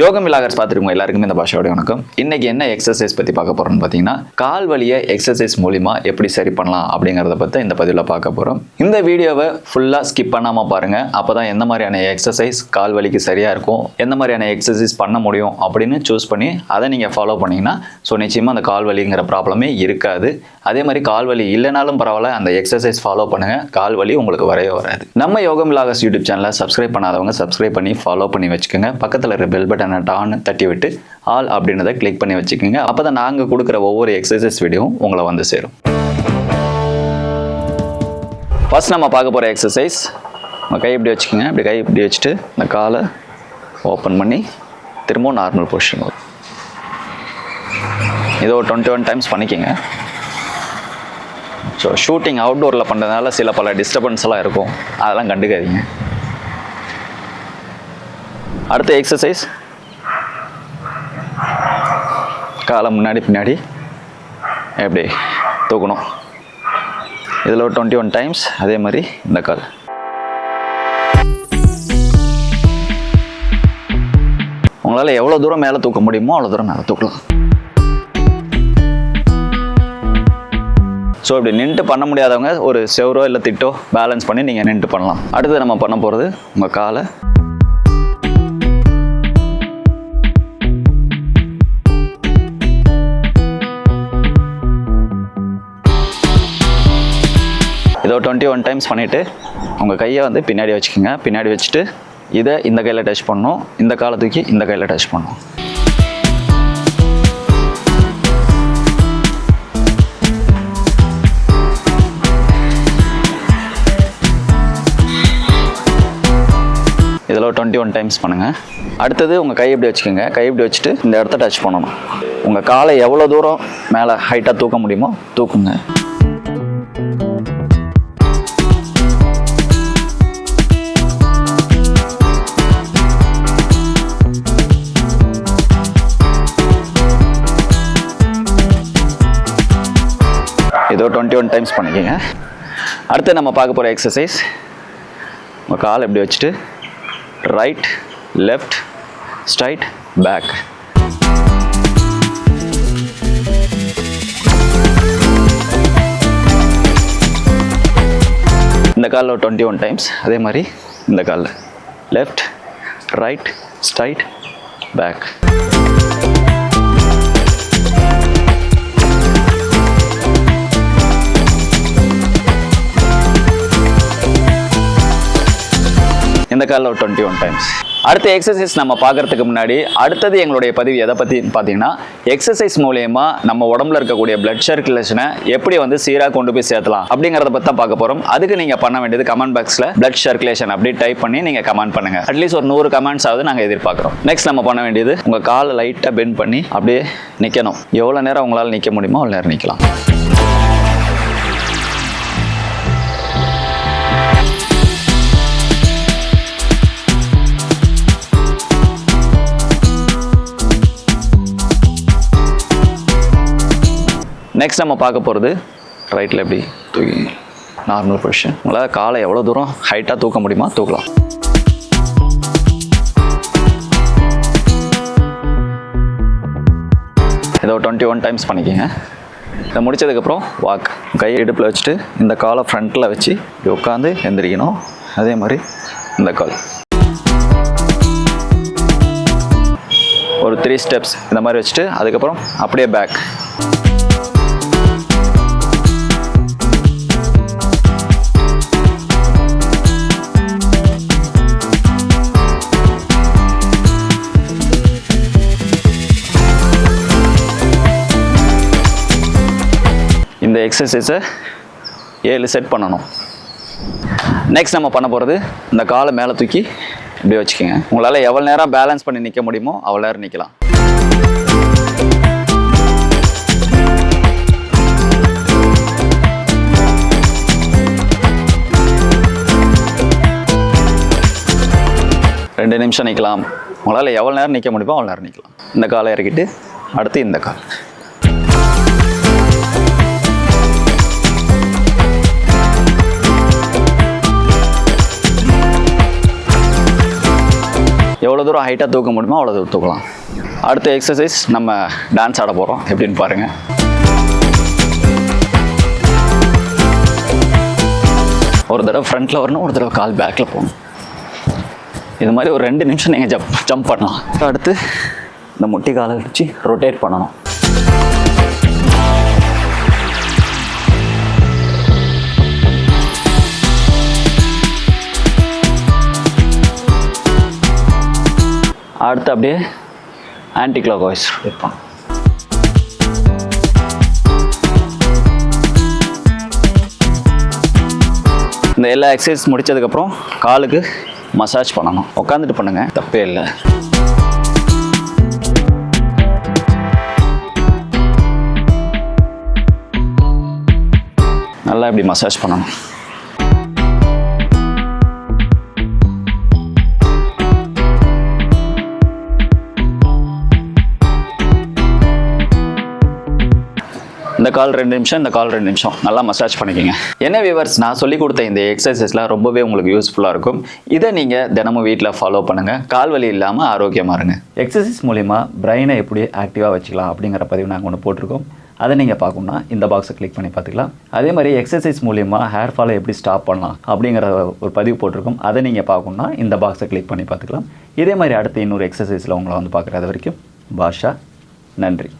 யோகம் விலாகர்ஸ் பார்த்துருக்கோம் எல்லாருக்குமே இந்த பாஷாவோட வணக்கம். இன்னைக்கு என்ன எக்ஸசைஸ் பற்றி பார்க்க போகிறோம்னு பார்த்தீங்கன்னா கால் வலியை எக்ஸசைஸ் மூலிமா எப்படி சரி பண்ணலாம் அப்படிங்கிறத பற்றி இந்த பதிவில் பார்க்க போகிறோம் இந்த வீடியோவை ஃபுல்லாக ஸ்கிப் பண்ணாமல் பாருங்கள் அப்போ தான் எந்த மாதிரியான எக்ஸசைஸ் கால் வலிக்கு சரியாக இருக்கும் எந்த மாதிரியான எக்ஸசைஸ் பண்ண முடியும் அப்படின்னு சூஸ் பண்ணி அதை நீங்கள் ஃபாலோ பண்ணீங்கன்னா ஸோ நிச்சயமாக அந்த கால் வலிங்கிற ப்ராப்ளமே இருக்காது. அதே மாதிரி கால் வலி இல்லைனாலும் பரவாயில்ல அந்த எக்ஸசைஸ் ஃபாலோ பண்ணுங்கள் கால் வலி உங்களுக்கு வரவே வராது. நம்ம யோகம் விலாகர்ஸ் யூடியூப் சேனலை சப்ஸ்கிரைப் பண்ணாதவங்க சப்ஸ்கிரைப் பண்ணி ஃபாலோ பண்ணி வச்சுக்கோங்க. பக்கத்தில் இருக்கிற பெல் பட்டன் டான்னு தட்டி விட்டு ஆல் அப்படின்றத கிளிக் பண்ணி வச்சுக்கோங்க. அப்போ தான் நாங்கள் கொடுக்குற ஒவ்வொரு எக்ஸசைஸ் வீடியோவும் உங்களை வந்து சேரும். ஃபஸ்ட் நம்ம பார்க்க போகிற எக்ஸசைஸ் நம்ம கை இப்படி வச்சுக்கோங்க. இப்படி கை இப்படி வச்சுட்டு இந்த காலை ஓப்பன் பண்ணி திரும்பவும் நார்மல் பொசிஷன் வரும். இதை ஒரு டுவெண்ட்டி ஒன் டைம்ஸ் பண்ணிக்கோங்க ஸோ ஷூட்டிங் அவுட்டோரில் பண்ணுறதுனால சில பல டிஸ்டர்பன்ஸ் எல்லாம் இருக்கும். அதெல்லாம் கண்டுக்காதீங்க. அடுத்த எக்ஸசைஸ் காலை முன்னாடி பின்னாடி எப்படி தூக்கணும். இதில் ஒரு டுவெண்ட்டி ஒன் டைம்ஸ் அதே மாதிரி இந்த கால். உங்களால் எவ்வளோ தூரம் மேலே தூக்க முடியுமோ அவ்வளோ தூரம் மேலே தூக்கலாம். ஸோ இப்படி நின்று பண்ண முடியாதவங்க ஒரு செவரோ இல்லை திட்டோ பேலன்ஸ் பண்ணி நீங்கள் நின்று பண்ணலாம். அடுத்து நம்ம பண்ண போகிறது உங்கள் காலை டுவெண்ட்டி ஒன் டைம்ஸ் பண்ணிவிட்டு உங்கள் கையை வந்து பின்னாடி வச்சுக்கோங்க. பின்னாடி வச்சுட்டு இதை இந்த கையில் டச் பண்ணும் இந்த காலை தூக்கி இந்த கையில் டச் பண்ணும் இதில் டுவெண்ட்டி ஒன் டைம்ஸ் பண்ணுங்கள் அடுத்தது உங்கள் கை இப்படி வச்சுக்கோங்க. கை இப்படி வச்சுட்டு இந்த இடத்த டச் பண்ணணும். உங்கள் காலை எவ்வளோ தூரம் மேலே ஹைட்டாக தூக்க முடியுமோ தூக்குங்க. ஏதோ டுவெண்ட்டி ஒன் டைம்ஸ் பண்ணிக்கோங்க. அடுத்து நம்ம பார்க்க போகிற எக்ஸசைஸ் உங்கள் கால் எப்படி வச்சுட்டு? ரைட் லெஃப்ட் ஸ்ட்ரைட் பேக் இந்த காலில் டுவெண்ட்டி ஒன் டைம்ஸ் அதே மாதிரி இந்த காலில். லெஃப்ட் ரைட் ஸ்ட்ரைட் பேக் இந்த காலில் ஒரு டுவெண்ட்டி ஒன் டைம்ஸ் அடுத்த எக்ஸசைஸ் நம்ம பார்க்கறதுக்கு முன்னாடி அடுத்தது எங்களுடைய பதிவு எதை பற்றி பார்த்தீங்கன்னா எக்ஸசைஸ் மூலயமா நம்ம உடம்புல இருக்கக்கூடிய பிளட் சர்க்குலேஷனை எப்படி வந்து சீராக கொண்டு போய் சேர்த்தலாம் அப்படிங்கிறத பற்றி தான் பார்க்க போகிறோம் அதுக்கு நீங்கள் பண்ண வேண்டியது கமெண்ட் பாக்ஸில் பிளட் சர்க்குலேஷன் அப்படி டைப் பண்ணி நீங்கள் கமெண்ட் பண்ணுங்க. அட்லீஸ்ட் ஒரு நூறு கமெண்ட்ஸ் ஆகுது நாங்கள் எதிர்பார்க்குறோம். நெக்ஸ்ட் நம்ம பண்ண வேண்டியது உங்கள் காலை லைட்டாக பெண்ட் பண்ணி அப்படியே நிற்கணும் எவ்வளோ நேரம் உங்களால் நிற்க முடியுமோ அவ்வளோ நேரம் நிற்கலாம் நெக்ஸ்ட் நம்ம பார்க்க போகிறது ரைட்டில் எப்படி தூக்கி நார்மல் பொசிஷன் உங்களால் காலை எவ்வளோ தூரம் ஹைட்டாக தூக்க முடியுமா தூக்கலாம். ஏதோ டுவெண்ட்டி ஒன் டைம்ஸ் பண்ணிக்கோங்க. இதை முடிச்சதுக்கப்புறம் வாக் கை இடுப்பில் வச்சுட்டு இந்த காலை ஃப்ரண்ட்டில் வச்சு இப்படி உட்காந்து எந்திரிக்கணும். அதே மாதிரி இந்த கால். ஒரு த்ரீ ஸ்டெப்ஸ் இந்த மாதிரி வச்சுட்டு அதுக்கப்புறம் அப்படியே பேக் இந்த எக்ஸசைஸை ஏழு செட் பண்ணணும். நெக்ஸ்ட் நம்ம பண்ண போகிறது இந்த காலை மேலே தூக்கி இப்படி வச்சுக்கோங்க. உங்களால் எவ்வளோ நேரம் பேலன்ஸ் பண்ணி நிற்க முடியுமோ அவ்வளோ நேரம் நிற்கலாம் ரெண்டு நிமிஷம் நிற்கலாம் உங்களால் எவ்வளோ நேரம் நிற்க முடியுமோ அவ்வளோ நேரம் நிற்கலாம் இந்த காலை இறக்கிட்டு அடுத்து இந்த கால். எவ்வளோ தூரம் ஹைட்டாக தூக்க முடியுமோ அவ்வளோ தூரம் தூக்கலாம். அடுத்த எக்ஸசைஸ் நம்ம டான்ஸ் ஆட போகிறோம் எப்படின்னு பாருங்கள் ஒரு தடவை ஃப்ரண்ட்டில் வரணும் ஒரு தடவை கால் பேக்கில் போகணும். இது மாதிரி ஒரு ரெண்டு நிமிஷம் நீங்கள் ஜம்ப் ஜம்ப் பண்ணலாம். அடுத்து இந்த முட்டி காலை வச்சு ரொட்டேட் பண்ணணும். அடுத்து அப்படியே ஆன்டி கிளாக் வாய்ஸ் வைப்போம் இந்த எல்லா எக்ஸசைஸ் முடிச்சதுக்கப்புறம் காலுக்கு மசாஜ் பண்ணணும். உட்காந்துட்டு பண்ணுங்கள் தப்பே இல்லை. நல்லா இப்படி மசாஜ் பண்ணணும். இந்த கால் ரெண்டு நிமிஷம் இந்த கால் ரெண்டு நிமிஷம். நல்லா மசாஜ் பண்ணிக்கோங்க. என்ன வியூவர்ஸ் நான் சொல்லி கொடுத்த இந்த எக்ஸசைஸ்லாம் ரொம்பவே உங்களுக்கு யூஸ்ஃபுல்லாக இருக்கும். இதை நீங்கள் தினமும் வீட்டில் ஃபாலோ பண்ணுங்கள் கால் வலி இல்லாமல் ஆரோக்கியமாக இருங்க. எக்ஸசைஸ் மூலிமா பிரெயினை எப்படி ஆக்டிவாக வச்சுக்கலாம் அப்படிங்கிற பதிவு நாங்கள் ஒன்று போட்டிருக்கோம். அதை நீங்கள் பார்க்கணும்னா இந்த பாக்ஸை கிளிக் பண்ணி பார்த்துக்கலாம். அதே மாதிரி எக்ஸசைஸ் மூலிமா ஹேர் ஃபாலை எப்படி ஸ்டாப் பண்ணலாம் அப்படிங்கிற ஒரு பதிவு போட்டிருக்கோம். அதை நீங்கள் பார்க்கணும்னா இந்த பாக்ஸை கிளிக் பண்ணி பார்த்துக்கலாம். இதே மாதிரி அடுத்து இன்னொரு எக்ஸசைஸில் உங்களை வந்து பார்க்குறது வரைக்கும் பாஷா நன்றி.